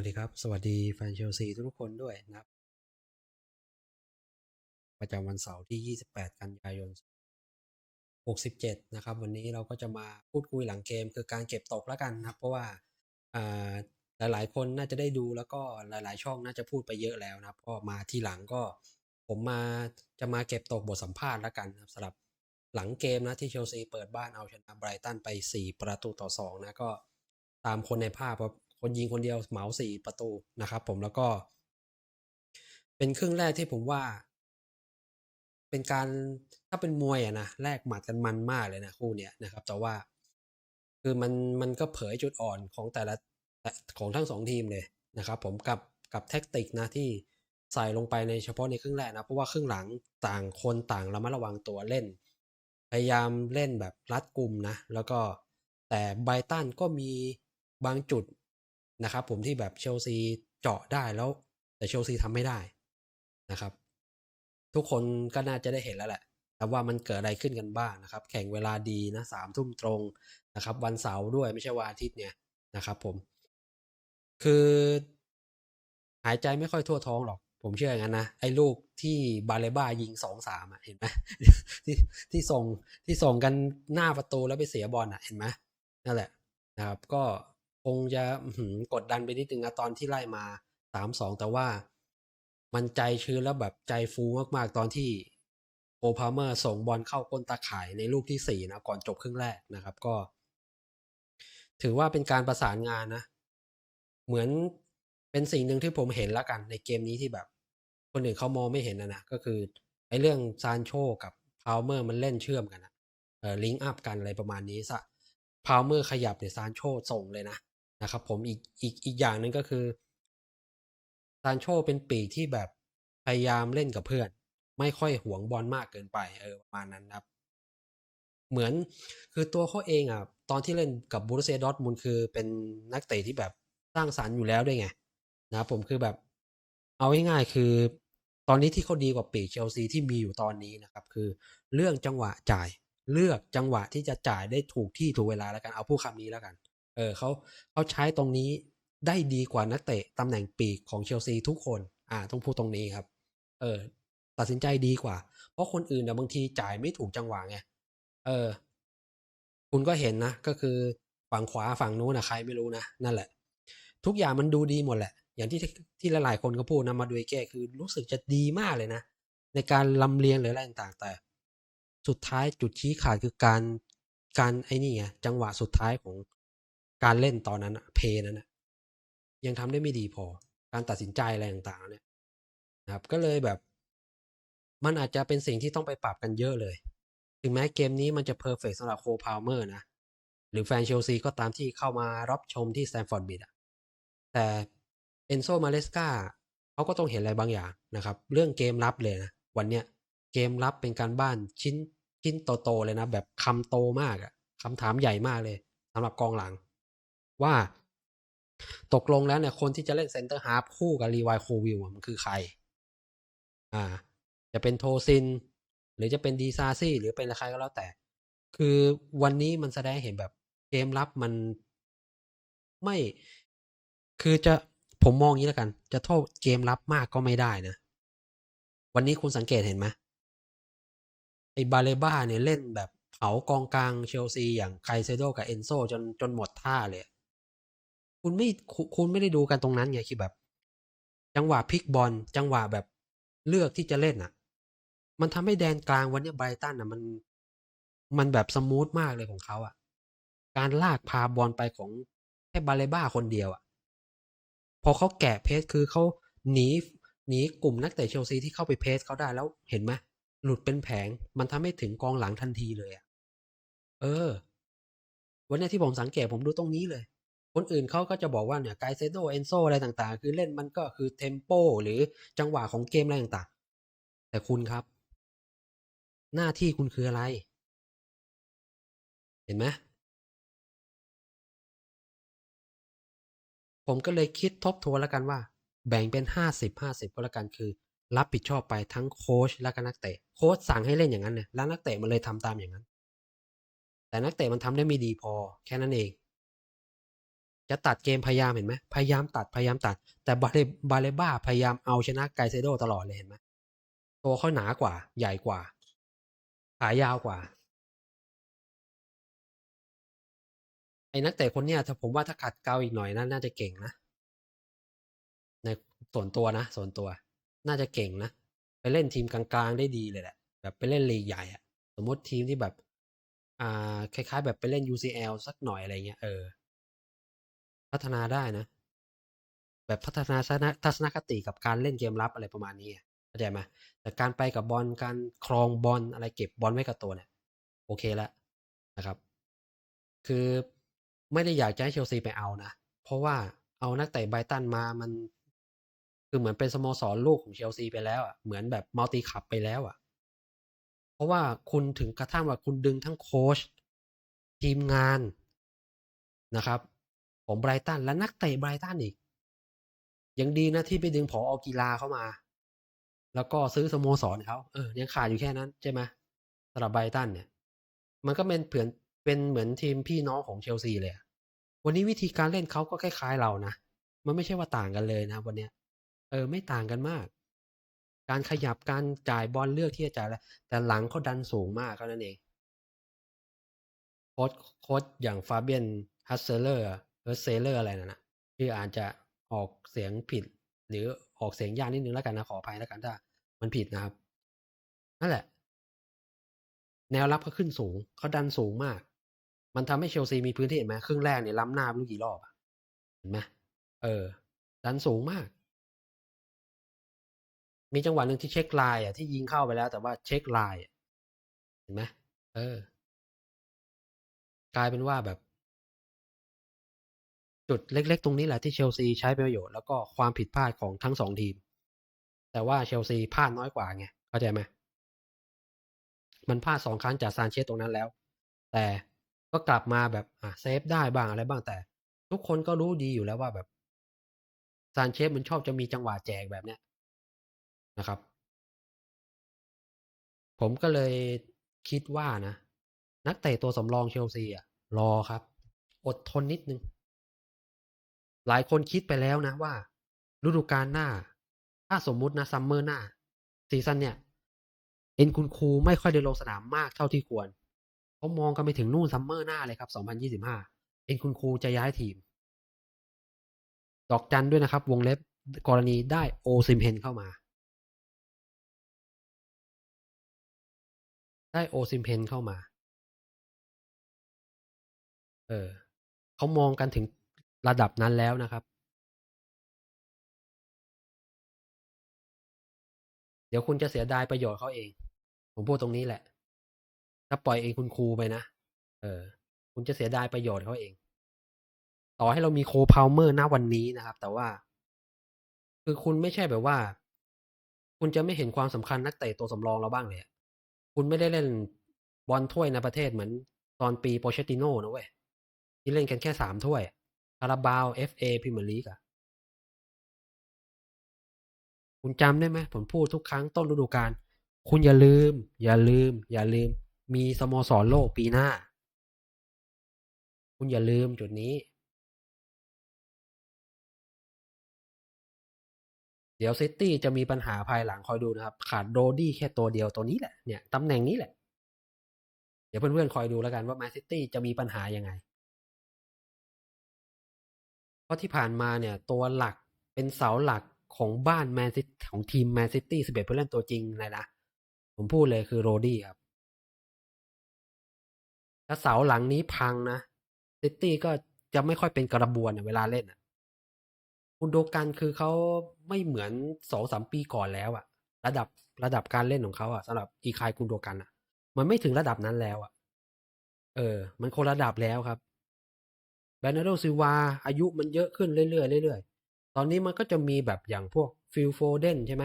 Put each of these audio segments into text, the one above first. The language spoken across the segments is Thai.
วัสดีครับ สวัสดีแฟนเชลซีทุกคนด้วยนะครับ ประจำวันเสาร์ที่ 28 กันยายน 67 นะครับ วันนี้เราก็จะมาพูดคุยหลังเกมคือการเก็บตกแล้วกันนะครับ เพราะว่าหลายๆ คนน่าจะได้ดูแล้วก็หลาย ๆ ช่องน่าจะพูดไปเยอะแล้วนะครับก็มาทีหลังก็ผมมาจะมาเก็บตกบทสัมภาษณ์แล้วกันนะครับสำหรับหลังเกมนะที่เชลซีเปิดบ้านเอาชนะไบรตันไป 4 ประตูต่อ 2 นะก็ตามคนในภาพครับ คนยิงคนเดียวเหมาสี่ประตูนะครับ ผมแล้วก็ เป็นครึ่งแรกที่ผมว่า เป็นการถ้าเป็นมวยอะนะแลกหมัดกันมันมากเลยนะคู่เนี้ยนะครับ แต่ว่า คือมันมันก็เผยจุดอ่อนของแต่ละของทั้งสองทีมเลยนะครับ ผมกับกับแท็กติกนะที่ใส่ลงไปในเฉพาะในครึ่งแรกนะเพราะว่าครึ่งหลังต่างคนต่างระมัดระวังตัวเล่น พยายามเล่นแบบรัดกลุ่มนะ แล้วก็แต่ไบตันก็มีบางจุด นะครับผมที่แบบเชลซีเจาะได้แล้ว แต่เชลซีทำไม่ได้นะครับ ทุกคนก็น่าจะได้เห็นแล้วแหละแต่ว่ามันเกิดอะไรขึ้นกันบ้างนะครับ แข่งเวลาดีนะสามทุ่มตรงนะครับ วันเสาร์ด้วยไม่ใช่วันอาทิตย์เนี่ยนะครับ ผม คือหายใจไม่ค่อยทั่วท้องหรอก ผมเชื่ออย่างนั้นนะไอ้ลูกที่บาเลบ้ายิงสองสามอะเห็นไหมที่ที่ส่งที่ส่งกันหน้าประตูแล้วไปเสียบอลอะเห็นไหมนั่นแหละนะครับ ก็ งจะกดดันไปนิดนึงนะตอนที่ไล่มาสามสองแต่ว่ามันใจชื้นแล้วแบบใจฟูมากๆ ตอนที่โอพาเมอร์ส่งบอลเข้าก้นตาข่ายในลูกที่สี่นะก่อนจบครึ่งแรกนะครับ ก็ ถือว่าเป็นการประสานงานนะ เหมือนเป็นสิ่งหนึ่งที่ผมเห็นแล้วกัน ในเกมนี้ที่แบบ คนอื่นเขามองไม่เห็นนะนะก็คือไอ้เรื่องซานโชกับพาวเมอร์มันเล่นเชื่อมกันอะเออลิงก์อัพกันอะไรประมาณนี้ซะพาวเมอร์ขยับเนี่ยซานโชส่งเลยนะ นะครับผมอีกอีกอีกอย่างหนึ่งก็คือซานโชเป็นปีกที่แบบพยายามเล่นกับเพื่อน ไม่ค่อยหวงบอลมากเกินไปเออประมาณนั้นครับ เหมือนคือตัวเขาเองอะตอนที่เล่นกับบูรุเซดอร์ทมุนคือเป็นนักเตะที่แบบสร้างสารรค์อยู่แล้วด้วยไงนะครับผมคือแบบ เอาง่ายๆคือ ตอนนี้ที่เขาดีกว่าปีกเชลซีที่มีอยู่ตอนนี้นะครับ คือเรื่องจังหวะจ่าย เลือกจังหวะที่จะจ่ายได้ถูกที่ถูกเวลาแล้วกันเอาพูดคำนี้แล้วกัน เออเขาเขาใช้ตรงนี้ได้ดีกว่านักเตะตำแหน่งปีกของเชลซีทุกคน อ่าต้องพูดตรงนี้ครับ เออ ตัดสินใจดีกว่า เพราะคนอื่นนะบางทีจ่ายไม่ถูกจังหวะไงเออ คุณก็เห็นนะก็คือฝั่งขวาฝั่งนู้นนะใครไม่รู้นะนั่นแหละ ทุกอย่างมันดูดีหมดแหละ อย่างที่ที่หลายๆคนก็พูดนะมาดูแก้คือรู้สึกจะดีมากเลยนะในการลำเลียงหรืออะไรต่างๆ แต่สุดท้ายจุดชี้ขาดคือการการไอ้นี่ไงจังหวะสุดท้ายของ การเล่นตอนนั้นอะเพนั้นอะยังทำได้ไม่ดีพอ การตัดสินใจอะไรต่างๆ เนี่ยนะครับ ก็เลยแบบ มันอาจจะเป็นสิ่งที่ต้องไปปรับกันเยอะเลย ถึงแม้เกมนี้มันจะเพอร์เฟกสำหรับโคพาวเมอร์นะ หรือแฟนเชลซีก็ตามที่เข้ามารับชมที่แตนฟอร์ดบิดอะแต่เอนโซมาเลสกาเขาก็ต้องเห็นอะไรบางอย่างนะครับ เรื่องเกมรับเลยนะ วันเนี้ยเกมรับเป็นการบ้านชิ้นชิ้นโตๆเลยนะ แบบคำโตมากอะคำถามใหญ่มากเลยสำหรับกองหลัง ว่า ตกลงแล้วเนี่ยคนที่จะเล่นเซนเตอร์ฮาร์ฟคู่กับรีวายโควิลมันคือใคร อ่า จะเป็นโทซิน หรือจะเป็นดีซาซี่ หรือเป็นใครก็แล้วแต่ คือวันนี้มันแสดงเห็นแบบเกมรับมันไม่คือจะผมมองอย่างนี้แล้วกัน จะโทษเกมรับมากก็ไม่ได้นะ วันนี้คุณสังเกตเห็นไหมไอ้บาเลบ้าเนี่ยเล่นแบบเผากองกลางเชลซีอย่างไคเซโดกับเอนโซจนจนหมดท่าเลย คุณไม่คุณไม่ได้ดูกันตรงนั้นไงคือแบบ จังหวะพลิกบอลจังหวะแบบเลือกที่จะเล่นอะ มันทำให้แดนกลางวันนี้ไบรตันอะมันมันแบบสมูทมากเลยของเขาอะ การลากพาบอลไปของแค่บาเลบ้าคนเดียวอะ พอเขาแกะเพสคือเขาหนีหนีกลุ่มนักเตะเชลซีที่เข้าไปเพสเขาได้แล้วเห็นไหมหลุดเป็นแผงมันทำให้ถึงกองหลังทันทีเลยอะ เออ วันนี้ที่ผมสังเกตผมดูตรงนี้เลย คนอื่นเขาก็จะบอกว่าเนี่ยไกเซโดเอนโซอะไรต่างๆ คือเล่นมันก็คือเทมโปหรือจังหวะของเกมอะไรต่างๆ แต่คุณครับ หน้าที่คุณคืออะไร เห็นไหมผมก็เลยคิดทบทวนแล้วกันว่า แบ่งเป็นห้าสิบห้าสิบก็แล้วกันคือ รับผิดชอบไปทั้งโค้ชและก็นักเตะโค้ชสั่งให้เล่นอย่างนั้นเนี่ยแล้วนักเตะมันเลยทำตามอย่างนั้น แต่นักเตะมันทำได้ไม่ดีพอแค่นั้นเอง จะตัดเกมพยายามเห็นไหมพยายามตัดพยายามตัด แต่บาเลบาเลบ้าพยายามเอาชนะไกเซโดตลอดเลยเห็นไหมตัวเขาหนากว่า ใหญ่กว่า ขายาวกว่า ไอ้นักเตะคนเนี้ยถ้าผมว่าถ้าขัดเกลาอีกหน่อยนะน่าจะเก่งนะ ในส่วนตัวนะ ส่วนตัว น่าจะเก่งนะ ไปเล่นทีมกลางๆได้ดีเลยแหละ แบบไปเล่นลีกใหญ่อะสมมติทีมที่แบบ อ่า คล้ายๆ แบบไปเล่น UCL สักหน่อยอะไรเงี้ย เออ พัฒนาได้นะ แบบพัฒนาทัศนคติกับการเล่นเกมรับอะไรประมาณนี้เข้าใจไหมแต่การไปกับบอลการครองบอลอะไรเก็บบอลไว้กับตัวเนี่ย โอเคแล้วนะครับ คือไม่ได้อยากจะให้เชลซีไปเอานะเพราะว่าเอานักเตะไบตันมามันคือเหมือนเป็นสโมสรลูกของเชลซีไปแล้วอะเหมือนแบบมัลติคัพไปแล้วอะ เพราะว่าคุณถึงกระทั่งว่าคุณดึงทั้งโค้ชทีมงานนะครับ ของไบรตันและนักเตะไบรตันอีก ยังดีนะที่ไปดึงผออกีฬาเข้ามา แล้วก็ซื้อสโมสรเขาเออยังขาดอยู่แค่นั้นใช่ไหมสำหรับไบรตันเนี่ย มันก็เป็นเผือนเป็นเหมือนทีมพี่น้องของเชลซีเลยอะวันนี้วิธีการเล่นเขาก็คล้ายๆเรานะมันไม่ใช่ว่าต่างกันเลยนะวันเนี้ย เออ ไม่ต่างกันมาก การขยับการจ่ายบอลเลือกที่จะจ่ายแล้วแต่หลังเขาดันสูงมากเท่านั้นเองโค้ชโค้ชอย่างฟาเบียนฮัสเซเลอร์ อร์เซเลอร์อะไรนั่นนะที่อาจจะออกเสียงผิด หรือออกเสียงยากนิดนึงแล้วกันนะขออภัยแล้วกันถ้ามันผิดนะครับ นั่นแหละ แนวรับเขาขึ้นสูงเขาดันสูงมาก มันทำให้เชลซีมีพื้นที่เห็นไหมครึ่งแรกเนี่ยล้ำหน้าไม่รู้กี่รอบเห็นไหมเออ ดันสูงมาก มีจังหวะหนึ่งที่เช็คไลน์อะที่ยิงเข้าไปแล้ว แต่ว่าเช็คไลน์เห็นไหมเออกลายเป็นว่าแบบ จุดเล็ก ๆ ตรงนี้แหละที่เชลซีใช้ประโยชน์แล้วก็ความผิดพลาดของทั้งสองทีม แต่ว่าเชลซีพลาดน้อยกว่าไงเข้าใจไหมมันพลาดสองครั้งจากซานเชสตรงนั้นแล้ว แต่ก็กลับมาแบบอะเซฟได้บ้างอะไรบ้างแต่ ทุกคนก็รู้ดีอยู่แล้วว่าแบบซานเชสมันชอบจะมีจังหวะแจกแบบเนี้ยนะครับ ผมก็เลยคิดว่านะ นักเตะตัวสำรองเชลซีอะรอครับ อดทนนิดนึง หลายคนคิดไปแล้วนะว่า ฤดูกาลหน้า ถ้าสมมุตินะซัมเมอร์หน้าซีซั่นเนี่ย เอ็นคุณครูไม่ค่อยได้ลงสนามมากเท่าที่ควรเขามองกันไปถึงนู่นซัมเมอร์หน้าเลยครับ 2025 เอ็นคุณครูจะย้ายทีม ดอกจันด้วยนะครับ วงเล็บกรณีได้โอซิมเฮนเข้ามา ได้โอซิมเพนเข้ามา เออเขามองกันถึง ระดับนั้นแล้วนะครับ เดี๋ยวคุณจะเสียดายประโยชน์เขาเอง ผมพูดตรงนี้แหละ ถ้าปล่อยเองคุณครูไปนะเออ คุณจะเสียดายประโยชน์เขาเอง ต่อให้เรามีโคพาวเมอร์ณวันนี้นะครับ แต่ว่า คือคุณไม่ใช่แบบว่า คุณจะไม่เห็นความสำคัญนักเตะตัวสำรองเราบ้างเลยคุณไม่ได้เล่นบอลถ้วยในประเทศเหมือนตอนปีโปเชติโน่นะเว้ยที่เล่นกันแค่สามถ้วย คาราบาวเอฟเอพรีเมียร์ลีกอะคุณจำได้ไหมผมพูดทุกครั้งต้นฤดูกาลคุณอย่าลืม อย่าลืม อย่าลืม มีสโมสรโลกปีหน้า คุณอย่าลืมจุดนี้ เดี๋ยวซิตี้จะมีปัญหาภายหลังคอยดูนะครับ ขาดโรดี้แค่ตัวเดียวตัวนี้แหละเนี่ยตำแหน่งนี้แหละ เดี๋ยวเพื่อนๆคอยดูแล้วกันว่าแมนซิตี้จะมีปัญหายังไง เพราะที่ผ่านมาเนี่ย ตัวหลักเป็นเสาหลักของบ้านแมนซิตของทีมแมนซิตี้สิบเอ็ดผู้เล่นตัวจริงเลยนะ ผมพูดเลยคือโรดี้ครับ ถ้าเสาหลังนี้พังนะซิตี้ก็จะไม่ค่อยเป็นกระบวนเวลาเล่นอะคุณโดกันคือเขาไม่เหมือนสองสามปีก่อนแล้วอะระดับระดับการเล่นของเขาอะสำหรับอีคายกุนโดกันอะมันไม่ถึงระดับนั้นแล้วอะเออ มันคนระดับแล้วครับ แบนาโดซิวาอายุมันเยอะขึ้นเรื่อยๆเรื่อยๆ ตอนนี้มันก็จะมีแบบอย่างพวกฟิลโฟเดนใช่ไหม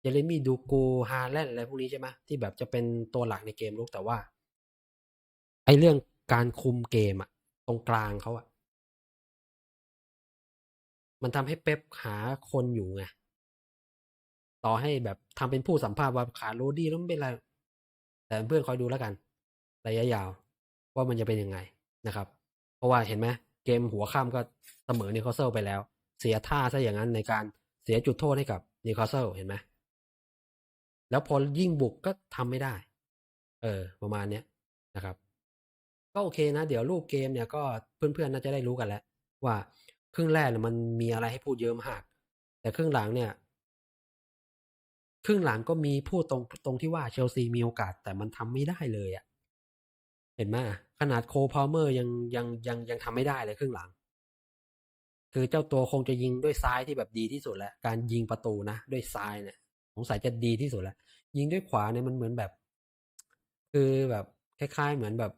เจเรมี่ดูกูฮาแลนอะไรพวกนี้ใช่ไหมที่แบบจะเป็นตัวหลักในเกมลุกแต่ว่า ไอเรื่องการคุมเกมอะตรงกลางเขาอะมันทำให้เป๊ปหาคนอยู่ไงต่อให้แบบทำเป็นผู้สัมภาษณ์ว่าขาดโรดี้แล้วไม่เป็นไร แต่เพื่อนคอยดูแล้วกัน ระยะยาว ว่ามันจะเป็นยังไงนะครับ ราะว่าเห็นไหมเกมหัวค่ำก็เสมอนิวคาสเซิลไปแล้ว เสียท่าซะอย่างนั้นในการเสียจุดโทษให้กับนิวคาสเซิลเห็นไหมแล้วพอยิ่งบุกก็ทำไม่ได้ เออ ประมาณเนี้ยนะครับ ก็โอเคนะ เดี๋ยวรูปเกมเนี่ยก็เพื่อนๆน่าจะได้รู้กันแล้ว ว่าครึ่งแรกเนี่ยมันมีอะไรให้พูดเยอะมาก แต่ครึ่งหลังเนี่ยครึ่งหลังก็มีพูดตรงตรงที่ว่าเชลซีมีโอกาสแต่มันทำไม่ได้เลยอะ่ะ ห็นไหมขนาดโคพาวเมอร์ยังยังยังยังทำไม่ได้เลยครึ่งหลัง คือเจ้าตัวคงจะยิงด้วยซ้ายที่แบบดีที่สุดแล้วการยิงประตูนะด้วยซ้ายเนี่ยสงสัยจะดีที่สุดแล้ว ยิงด้วยขวาเนี่ยมันเหมือนแบบ คือแบบคล้าย ๆ เหมือนแบบ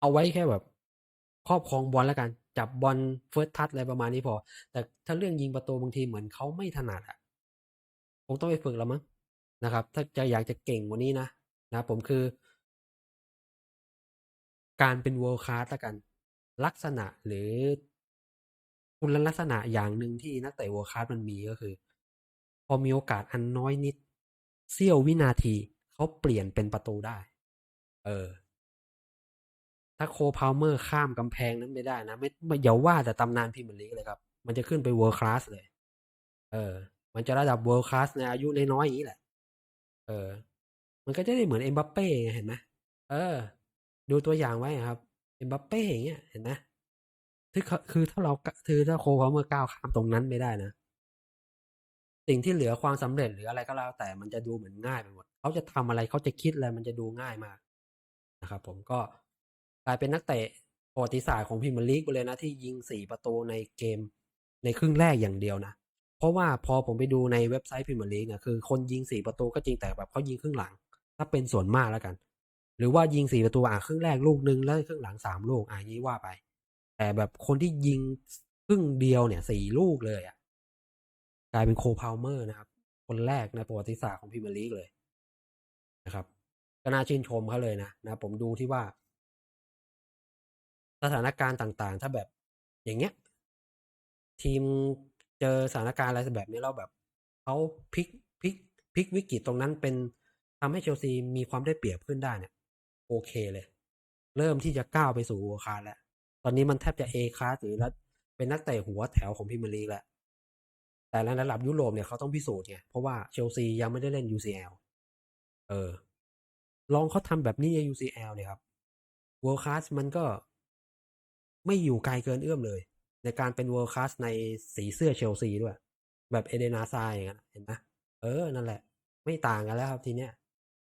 เอาไว้แค่แบบ ครอบครองบอลแล้วกัน จับบอลเฟิร์สทัชอะไรประมาณนี้พอ แต่ถ้าเรื่องยิงประตูบางทีเหมือนเขาไม่ถนัดอะคงต้องไปฝึกแล้วมั้งนะครับ ถ้าจะอยากจะเก่งกว่านี้นะนะผมคือ การเป็น world class ล้วกัน ลักษณะหรือคุณลักษณะอย่างหนึ่งที่นักเตะ world class มันมีก็คือ พอมีโอกาสอันน้อยนิดเสี้ยววินาทีเขาเปลี่ยนเป็นประตูได้ เออ ถ้าโคพาวเมอร์ข้ามกำแพงนั้นไม่ได้นะ ไม่ไม่อย่าว่าแต่ตำนานพรีเมียร์ลีกเลยครับ มันจะขึ้นไป world class เลย เออ มันจะระดับ world class ในอายุน้อยๆอย่างนี้แหละ เออ มันก็จะได้เหมือนเอ็มบัปเป้ไงเห็นไหมเออ ดูตัวอย่างไว้ครับเอ็มบัปเป้อย่างเงี้ยเห็นไหมคือคือถ้าเราคือถ้าโคพาวเมอร์ก้าวข้ามตรงนั้นไม่ได้นะ สิ่งที่เหลือความสำเร็จหรืออะไรก็แล้ว แต่มันจะดูเหมือนง่ายไปหมดเขาจะทำอะไรเขาจะคิดอะไรมันจะดูง่ายมากนะครับผมก็กลายเป็นนักเตะประวัติศาสตร์ของพรีเมียร์ลีกไปเลยนะ ที่ยิงสี่ประตูในเกมในครึ่งแรกอย่างเดียวนะเพราะว่าพอผมไปดูในเว็บไซต์พรีเมียร์ลีกเนี่ยคือคนยิงสี่ประตูก็จริงแต่แบบเขายิงครึ่งหลัง ถ้าเป็นส่วนมากแล้วกัน หรือว่ายิงสี่ประตูอะครึ่งแรกลูกหนึ่งแล้วครึ่งหลังสามลูกอะย่างนี้ว่าไป แต่แบบคนที่ยิงครึ่งเดียวเนี่ยสี่ลูกเลยอะกลายเป็นโคพาวเมอร์นะครับ คนแรกในประวัติศาสตร์ของพรีเมียร์ลีกเลยนะครับก็น่าชื่นชมเขาเลยนะนะผมดูที่ว่า สถานการณ์ต่างๆ ถ้าแบบอย่างเงี้ย ทีมเจอสถานการณ์อะไรแบบนี้แล้วแบบเขาพลิกพลิกพลิกวิกฤตตรงนั้นเป็นทำให้เชลซีมีความได้เปรียบขึ้นได้เนี่ย โอเคเลย เริ่มที่จะก้าวไปสู่โอคาแล้ว ตอนนี้มันแทบจะเอคาสหรือแล้วเป็นนักเตะหัวแถวของพรีเมียร์ลีแล้ว แต่ในระดับยุโรปเนี่ยเขาต้องพิสูจน์ไงเพราะว่าเชลซียังไม่ได้เล่น UCL เออ ลองเขาทำแบบนี้ใน UCL เนี่ยครับ World Class มันก็ไม่อยู่ไกลเกินเอื้อมเลย ในการเป็น World Class ในสีเสื้อเชลซีด้วย แบบเอเดนาซายอย่างนั้นเห็นไหมเออ นั่นแหละ ไม่ต่างกันแล้วครับทีเนี้ย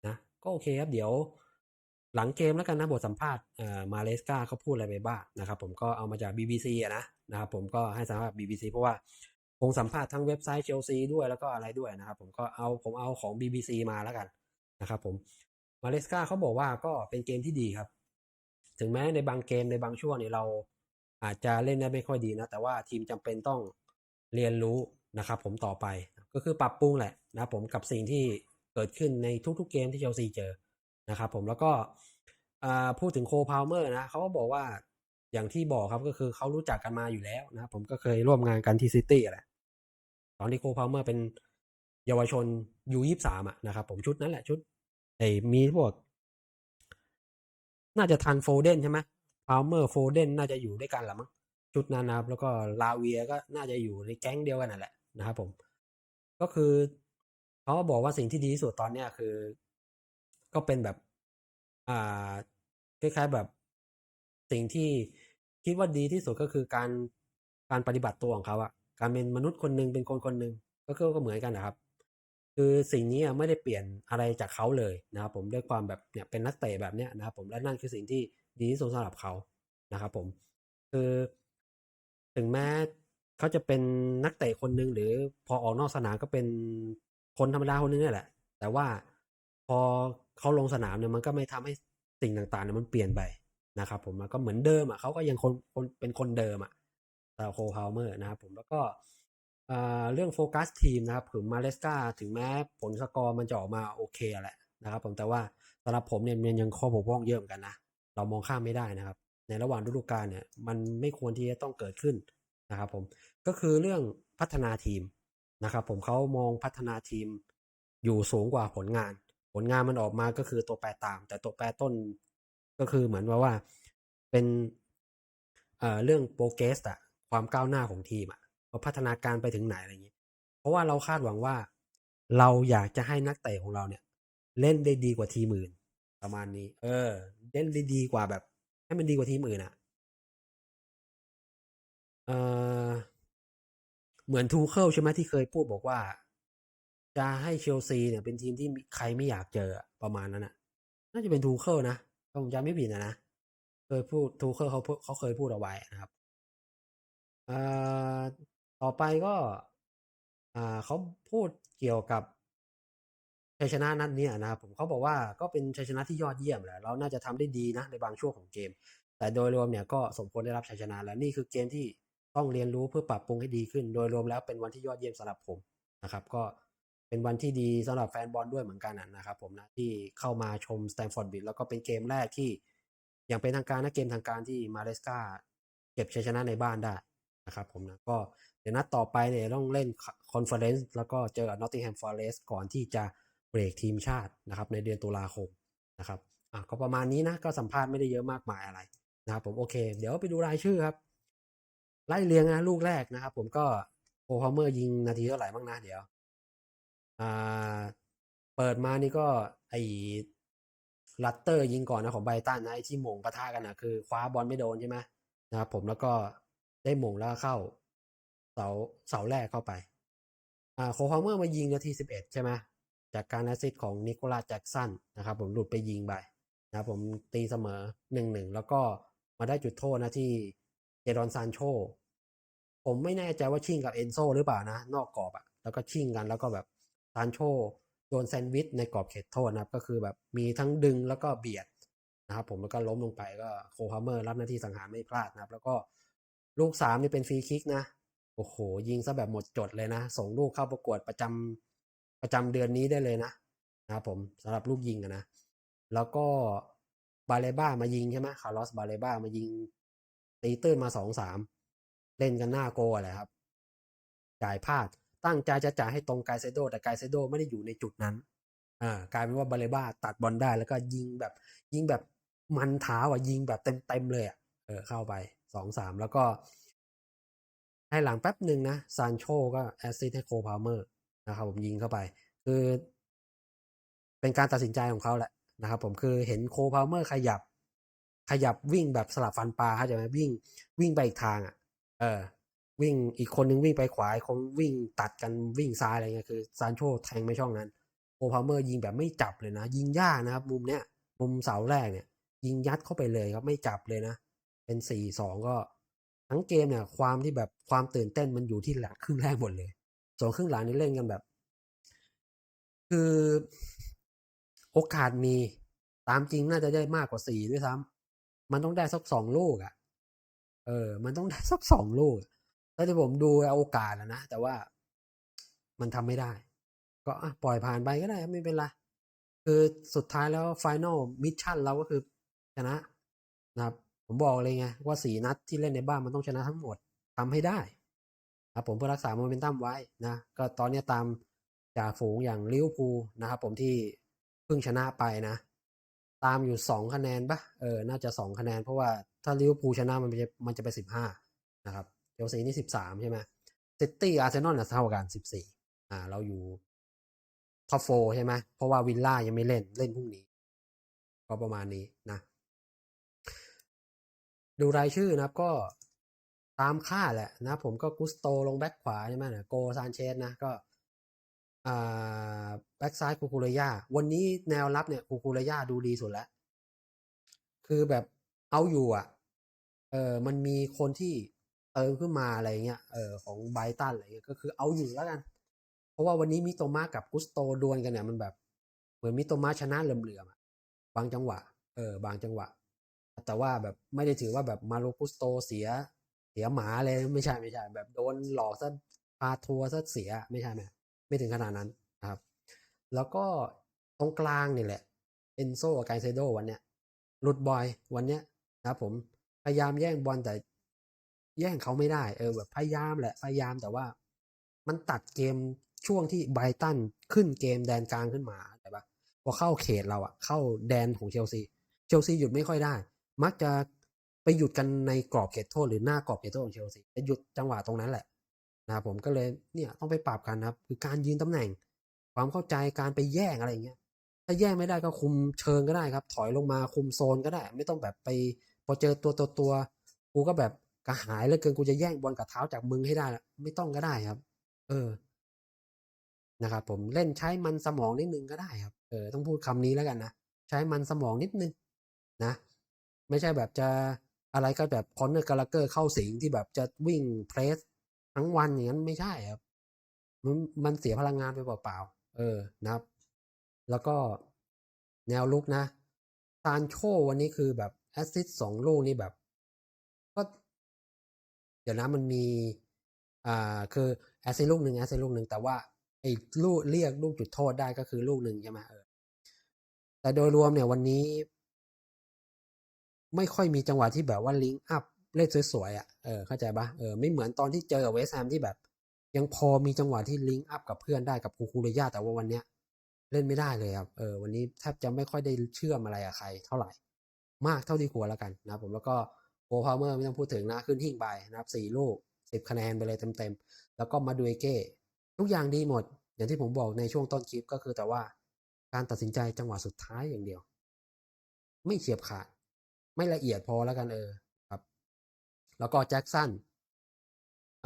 นะก็โอเคครับเดี๋ยว หลังเกมแล้วกันนะบทสัมภาษณ์มาเลสกาเขาพูดอะไรไปบ้างนะครับผมก็เอามาจาก BBC อะนะนะครับผมก็ให้สัมภาษณ์ BBC เพราะว่าคงสัมภาษณ์ทั้งเว็บไซต์เชลซีด้วยแล้วก็อะไรด้วยนะครับผมก็เอาผมเอาของ BBC มาแล้วกันนะครับผมมาเลสกาเขาบอกว่าก็เป็นเกมที่ดีครับ ถึงแม้ในบางเกมในบางช่วงเนี่ยเราอาจจะเล่นได้ไม่ค่อยดีนะ แต่ว่าทีมจำเป็นต้องเรียนรู้นะครับผมต่อไปก็คือปรับปรุงแหละนะผมกับสิ่งที่เกิดขึ้นในทุกๆเกมที่เชลซีเจอ นะครับผมแล้วก็พูดถึงโคพาวเมอร์นะเขาก็บอกว่าอย่างที่บอกครับก็คือเขารู้จักกันมาอยู่แล้วนะผมก็เคยร่วมงานกันที่ซิตี้แหละตอนที่โคพาวเมอร์เป็นเยาวชนยูยี่สามอะนะครับผมชุดนั้นแหละชุดไอ้มีพวก น่าจะทันโฟเดนใช่ไหมพาวเมอร์โฟเดนน่าจะอยู่ด้วยกันแหละมั้งชุดนั้นนะครับ แล้วก็ลาเวียก็น่าจะอยู่ในแก๊งเดียวกันนั่นแหละนะครับผม ก็คือเขาบอกว่าสิ่งที่ดีที่สุดตอนเนี้ยคือ ก็เป็นแบบ อ่าคล้ายๆแบบสิ่งที่คิดว่าดีที่สุดก็คือการการปฏิบัติตัวของเขาอะการเป็นมนุษย์คนหนึ่งเป็นคนคนหนึ่งก็คือก็เหมือนกันนะครับ คือสิ่งนี้ไม่ได้เปลี่ยนอะไรจากเขาเลยนะครับผมด้วยความแบบเนี่ยเป็นนักเตะแบบเนี้ยนะครับผมและนั่นคือสิ่งที่ดีที่สุดสำหรับเขานะครับผมคือถึงแม้เขาจะเป็นนักเตะคนหนึ่งหรือพอออกนอกสนามก็เป็นคนธรรมดาคนนึงนี่แหละ แต่ว่า พอเขาลงสนามเนี่ยมันก็ไม่ทำให้สิ่งต่างๆเนี่ยมันเปลี่ยนไปนะครับ ผมก็เหมือนเดิมอะเขาก็ยังคนคนเป็นคนเดิมอะแต่โคพาวเมอร์นะครับผมแล้วก็เรื่องโฟกัสทีมนะครับผมมาเลสกาถึงแม้ผลสกอร์มันจะออกมาโอเคแหละนะครับ ผมแต่ว่าสำหรับผมเนี่ยมันยังข้อบกพร่องเยอะเหมือนกันนะเรามองข้ามไม่ได้นะครับ ในระหว่างฤดูกาลเนี่ยมันไม่ควรที่จะต้องเกิดขึ้นนะครับ ผมก็คือเรื่องพัฒนาทีมนะครับ ผมเขามองพัฒนาทีมอยู่สูงกว่าผลงาน ผลงานมันออกมาก็คือตัวแปรตาม แต่ตัวแปรต้นก็คือเหมือนว่าว่าเป็นเอ่อเรื่องโปรเกสอะความก้าวหน้าของทีมอะว่าพัฒนาการไปถึงไหนอะไรอย่างนี้เพราะว่าเราคาดหวังว่า เราอยากจะให้นักเตะของเราเนี่ย เล่นได้ดีกว่าทีมอื่น ประมาณนี้ เออ เล่นได้ดีกว่าแบบ ให้มันดีกว่าทีมอื่นอะเออเหมือนทูเคิลใช่ไหมที่เคยพูดบอกว่า จะให้เชลซีเนี่ยเป็นทีมที่ใครไม่อยากเจอประมาณนั้นอะน่าจะเป็นทูเคิลนะถ้าผมจำไม่ผิดนะนะเคยพูดทูเคิลเขาเขาเคยพูดเอาไว้นะครับอ่อต่อไปก็อ่าเขาพูดเกี่ยวกับชัยชนะนัดเนี้ยนะครับผมเขาบอกว่าก็เป็นชัยชนะที่ยอดเยี่ยมแหละเราน่าจะทำได้ดีนะในบางช่วงของเกม แต่โดยรวมเนี่ยก็สมควรได้รับชัยชนะแล้วนี่คือเกมที่ต้องเรียนรู้เพื่อปรับปรุงให้ดีขึ้น โดยรวมแล้วเป็นวันที่ยอดเยี่ยมสำหรับผมนะครับ ก็ เป็นวันที่ดีสำหรับแฟนบอลด้วยเหมือนกันนะครับผมนะที่เข้ามาชมสแตมฟอร์ดบิดแล้วก็เป็นเกมแรกที่อย่างเป็นทางการนะเกมทางการที่มาเลสกาเก็บชัยชนะในบ้านได้นะครับผมนะก็เดี๋ยวนัดต่อไปเนี่ยต้องเล่นคอนเฟอเรนซ์แล้วก็เจอกับนอตติงแฮมฟอเรสก่อนที่จะเบรกทีมชาตินะครับในเดือนตุลาคมนะครับอะก็ประมาณนี้นะก็สัมภาษณ์ไม่ได้เยอะมากมายอะไรนะครับผมโอเค เดี๋ยวไปดูรายชื่อครับ ไล่เรียงนะลูกแรกนะครับผมก็โอพาเมอร์ยิงนาทีเท่าไหร่บ้างนะเดี๋ยว อ่า เปิดมานี่ก็ไอ้ลัตเตอร์ยิงก่อนนะของไบตันนะไอ้ที่หม่งปะทะกันนะคือคว้าบอลไม่โดนใช่ไหมนะครับผมแล้วก็ได้หม่งแล้วเข้า เสาเสาแรกเข้าไป อ่าโคพาเมอร์มายิงนาทีสิบเอ็ดใช่ไหมจากการแอสซิสของนิโคลัสแจ็กสันนะครับผมหลุดไปยิงไปนะครับผมตีเสมอหนึ่งหนึ่งแล้วก็มาได้จุดโทษนะที่เจดอนซานโช ผมไม่แน่ใจว่าชิงกับเอนโซหรือเปล่านะ นอกกรอบอะแล้วก็ชิงกันแล้วก็แบบ ซานโชโดนแซนด์วิชในกรอบเขตโทษนะครับ ก็คือแบบมีทั้งดึงแล้วก็เบียดนะครับผมแล้วก็ล้มลงไปก็โคฮาเมอร์รับหน้าที่สังหารไม่พลาดนะครับ แล้วก็ลูกสามนี่เป็นฟรีคิกนะ โอ้โห ยิงซะแบบหมดจดเลยนะ ส่งลูกเข้าประกวดประจำประจำเดือนนี้ได้เลยนะนะครับผมสำหรับลูกยิงนะ แล้วก็บาเลบ้ามายิงใช่ไหมคาร์ลอสบาเลบ้ามายิงตีตื้นมาสองสามเล่นกันหน้าโกอะไรครับจ่ายพลาด ตั้งใจจะจ่ายให้ตรงไกเซโดแต่ไกเซโดไม่ได้อยู่ในจุดนั้นอ่ากลายเป็นว่าบาเลบ้าตัดบอลได้แล้วก็ยิงแบบยิงแบบมันเท้าอะยิงแบบเต็มเต็มเลยอะเออเข้าไปสองสามแล้วก็ ให้หลังแป๊บหนึ่งนะซานโชก็แอสซิสต์ให้โคพาวเมอร์นะครับผมยิงเข้าไป คือ เป็นการตัดสินใจของเขาแหละนะครับผมคือเห็นโคพาวเมอร์ขยับ ขยับวิ่งแบบสลับฟันปลาเข้าใจไหมวิ่งวิ่งไปอีกทางอะเออ วิ่งอีกคนนึงวิ่งไปขวาอีกคนวิ่งตัดกันวิ่งซ้ายอะไรเงี้ยคือซานโชแทงไม่ช่องนั้นโคพาเมอร์ยิงแบบไม่จับเลยนะ ยิงยากนะครับ มุมเนี้ยมุมเสาแรกเนี่ย ยิงยัดเข้าไปเลยครับไม่จับเลยนะ เป็นสี่สองก็ ทั้งเกมเนี่ย ความที่แบบความตื่นเต้นมันอยู่ที่หลังครึ่งแรกหมดเลยส่วนครึ่งหลังนี่เล่นกันแบบ คือโอกาสมีตามจริงน่าจะได้มากกว่าสี่ด้วยซ้ำมันต้องได้สักสองลูกอะ เออ มันต้องได้สักสองลูก ถ้าที่ผมดูโอกาสแล้วนะ แต่ว่ามันทำไม่ได้ ก็ปล่อยผ่านไปก็ได้ไม่เป็นไรคือสุดท้ายแล้วฟิแนลมิชชั่นเราก็คือชนะนะครับ ผมบอกเลยไงว่าสี่นัดที่เล่นในบ้านมันต้องชนะทั้งหมดทำให้ได้ครับผมเพื่อรักษาโมเมนตัมไว้นะ ก็ตอนนี้ตามจ่าฝูงอย่างลิเวอร์พูลนะครับผมที่เพิ่งชนะไปนะ ตามอยู่สองคะแนนปะเออ น่าจะสองคะแนน เพราะว่าถ้าลิเวอร์พูลชนะมันจะมันจะไปสิบห้านะครับ เชลซีนี่สิบสามใช่ไหมซิตี้อาร์เซนอลเนี่ยเท่ากันสิบสี่อ่า เราอยู่ท็อปโฟใช่ไหมเพราะว่าวิลล่ายังไม่เล่นเล่นพรุ่งนี้ ก็ประมาณนี้นะ ดูรายชื่อนะครับก็ตามค่าแหละนะ ผมก็กุสโตลงแบ็คขวาใช่ไหมนะโกซานเชสนะก็อ่าแบ็คซ้ายคูคูเรยาวันนี้แนวรับเนี่ยคูคูเรยาดูดีสุดแล้ว คือแบบเอาอยู่อะเออมันมีคนที่ เติมขึ้นมาอะไรเงี้ยเออของไบตันอะไรเงี้ยก็คือเอาอยู่แล้วกัน เพราะว่าวันนี้มิโตมากับกุสโตดวลกันเนี่ยมันแบบ เหมือนมิโตมาชนะเหลื่อมๆบางจังหวะ เออ บางจังหวะ แต่ว่าแบบไม่ได้ถือว่าแบบมาโลกุสโตเสียเสียหมาเลยไม่ใช่ไม่ใช่ แบบโดนหลอกซะพาทัวร์ซะเสียไม่ใช่ไหมไม่ถึงขนาดนั้นนะครับ แล้วก็ตรงกลางนี่แหละเอนโซกับไกเซโดวันเนี้ยหลุดบอยวันเนี้ยนะครับผมพยายามแย่งบอลแต่ แย่งเขาไม่ได้ เออแบบพยายามแหละพยายามแต่ว่า มันตัดเกมช่วงที่ไบตันขึ้นเกมแดนกลางขึ้นมาใช่ปะพอเข้าเขตเราอะเข้าแดนของเชลซีเชลซีหยุดไม่ค่อยได้ มักจะไปหยุดกันในกรอบเขตโทษหรือหน้ากรอบเขตโทษของเชลซีจะหยุดจังหวะตรงนั้นแหละนะครับผมก็เลยเนี่ยต้องไปปรับกันนะครับคือการยืนตำแหน่ง ความเข้าใจการไปแย่งอะไรอย่างเงี้ยถ้าแย่งไม่ได้ก็คุมเชิงก็ได้ครับ ถอยลงมาคุมโซนก็ได้ ไม่ต้องแบบไป พอเจอตัวตัวตัวกูก็แบบ กระหายเหลยเกินกูจะแย่งบอลกับเท้าจากมึงให้ได้ละไม่ต้องก็ได้ครับ เออ นะครับผมเล่นใช้มันสมองนิดนึงก็ได้ครับ เออต้องพูดคำนี้แล้วกันนะใช้มันสมองนิดนึงนะ ไม่ใช่แบบจะอะไรก็แบบคอนเนอร์กาลเกอร์เข้าสิงที่แบบจะวิ่งเพรสทั้งวันอย่างนั้นไม่ใช่ครับ มันมันเสียพลังงานไปเปล่าๆเออนะครับ แล้วก็แนวลุกนะซานโชวันนี้คือแบบแอสซิสต์สองลูกนี่แบบ เดี๋ยวนะมันมีอ่าคือแอสซิสต์ลูกหนึ่งแอสซิสต์ลูกหนึ่งแต่ว่าไอ้ลูกเรียกลูกจุดโทษได้ก็คือลูกหนึ่งใช่ไหมเออแต่โดยรวมเนี่ยวันนี้ ไม่ค่อยมีจังหวะที่แบบว่าลิงก์อัพเล่นสวยๆอะเออเข้าใจปะเออไม่เหมือนตอนที่เจอกับเวสต์แฮมที่แบบ ยังพอมีจังหวะที่ลิงก์อัพกับเพื่อนได้กับคูคูเรย่าแต่ว่าวันเนี้ยเล่นไม่ได้เลยครับ เออ วันนี้แทบจะไม่ค่อยได้เชื่อมอะไรกับใคร เท่าไหร่ มากเท่าที่ควรแล้วกันนะผมแล้วก็ โอพาวเมอร์ไม่ต้องพูดถึงนะขึ้นหิ่งไปนะครับสี่ลูกสิบคะแนนไปเลยเต็มๆ แล้วก็มาดูเอเก้ทุกอย่างดีหมด อย่างที่ผมบอกในช่วงต้นคลิปก็คือแต่ว่าการตัดสินใจจังหวะสุดท้ายอย่างเดียว ไม่เฉียบขาด ไม่ละเอียดพอแล้วกันเออครับ แล้วก็แจ็คสัน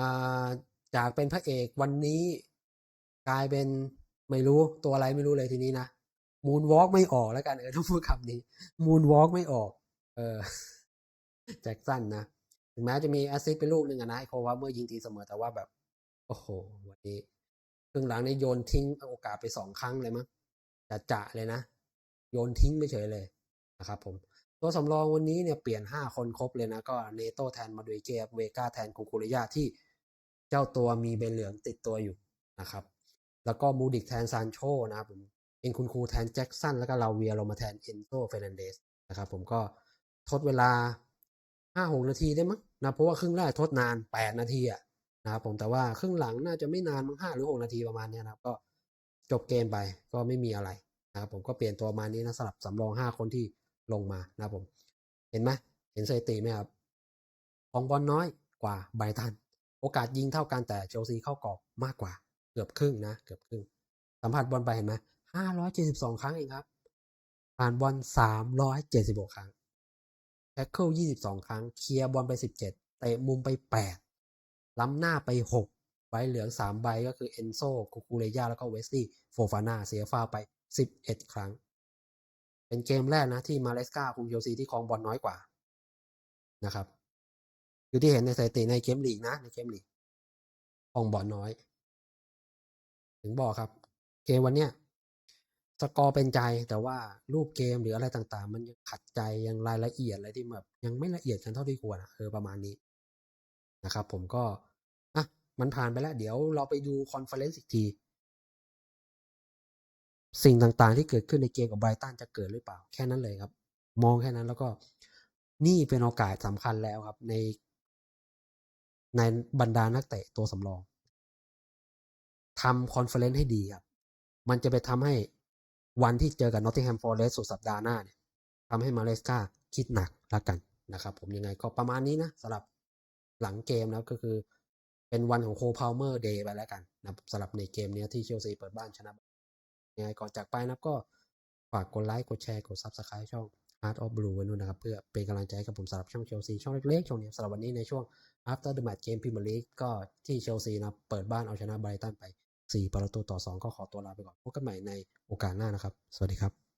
อ่าจากเป็นพระเอกวันนี้กลายเป็นไม่รู้ตัวอะไรไม่รู้เลยทีนี้นะมูนวอล์กไม่ออกแล้วกันเออต้องพูดคำนี้มูนวอล์กไม่ออก เออ แจ็คสันนะถึงแม้จะมีแอสซิสต์เป็นลูกหนึ่งอะนะไอโคว่าเมื่อยิงตีเสมอแต่ว่าแบบ โอ้โห วันนี้ครึ่งหลังนี่โยนทิ้งโอกาสไปสองครั้งเลยมั้งจะจะเลยนะ โยนทิ้งไม่เฉยเลยนะครับผม ตัวสำรองวันนี้เนี่ยเปลี่ยนห้าคนครบเลยนะ ก็เนโตแทนมาดูเกฟเวกาแทนคูคูเรยาที่เจ้าตัวมีใบเหลืองติดตัวอยู่นะครับ แล้วก็มูดิกแทนซานโชนะครับผมเอ็นคุณครูแทนแจ็คสันแล้วก็ลาเวียลงมาแทนเอนโซเฟรนเดสนะครับผมก็ทดเวลา ห้าหกนาทีได้มั้งนะเพราะว่าครึ่งแรกทดนานแปดนาทีอะนะครับผมแต่ว่าครึ่งหลังน่าจะไม่นานมั้งห้าหรือหกนาทีประมาณเนี้ยนะครับ ก็จบเกมไปก็ไม่มีอะไรนะครับผมก็เปลี่ยนตัวมานี้นะสลับสำรองห้าคนที่ลงมานะครับผม เห็นไหมเห็นสถิติไหมครับของบอลน้อยกว่าไบรตัน โอกาสยิงเท่ากันแต่เชลซีเข้ากรอบมากกว่า เกือบครึ่งนะ เกือบครึ่ง สัมผัสบอลไปเห็นไหมห้าร้อยเจ็ดสิบสองครั้งเองครับ ผ่านบอลสามร้อยเจ็ดสิบหกครั้ง แท็กเกิลยี่สิบสองครั้ง เคลียร์บอลไปสิบเจ็ดเตะมุมไปแปดล้ำหน้าไปหกใบเหลืองสามใบก็คือเอนโซคูคูเรยาแล้วก็เวสลี่โฟฟานาเสียฟาไปสิบเอ็ดครั้ง เป็นเกมแรกนะที่มาเลสกาคุมเชลซีที่ครองบอลน้อยกว่านะครับคือที่เห็นในสถิติในเกมลีกนะในเกมลีกครองบอลน้อย ถึงบอกครับ เกมวันเนี้ย สกอร์เป็นใจแต่ว่ารูปเกมหรืออะไรต่างๆ มันยังขัดใจยังรายละเอียดอะไรที่แบบยังไม่ละเอียดกันเท่าที่ควรเออประมาณนี้นะครับ ผมก็อะมันผ่านไปแล้ว เดี๋ยวเราไปดูคอนเฟอเรนซ์อีกที สิ่งต่างๆ ที่เกิดขึ้นในเกมกับไบรตันจะเกิดหรือเปล่า แค่นั้นเลยครับ มองแค่นั้นแล้วก็นี่เป็นโอกาสสำคัญแล้วครับ ใน ในบรรดานักเตะตัวสำรองทำคอนเฟอเรนซ์ให้ดีครับ มันจะไปทำให้ วันที่เจอกับนอตติงแฮมฟอร์เรสสุดสัปดาห์หน้าเนี่ยทำให้มาเลสกาคิดหนักละกันนะครับ ผมยังไงก็ประมาณนี้นะสำหรับหลังเกมนะก็คือเป็นวันของโคพาวเมอร์เดย์ไปแล้วกันนะสำหรับในเกมนี้ที่เชลซีเปิดบ้านชนะยังไงก่อนจากไปนะก็ฝากกดไลค์กดแชร์กด Subscribe ช่อง Art of Blue ไว้ด้วยนะครับ เพื่อเป็นกำลังใจให้กับผมสำหรับช่องเชลซีช่องเล็กๆ ช่องนี้สำหรับวันนี้ในช่วง After the Match Game Premier League ก็ที่เชลซีนะเปิดบ้านเอาชนะไบรตันไป 4 ประตูต่อ 2 ก็ขอตัวลาไปก่อน พบกันใหม่ในโอกาสหน้านะครับ สวัสดีครับ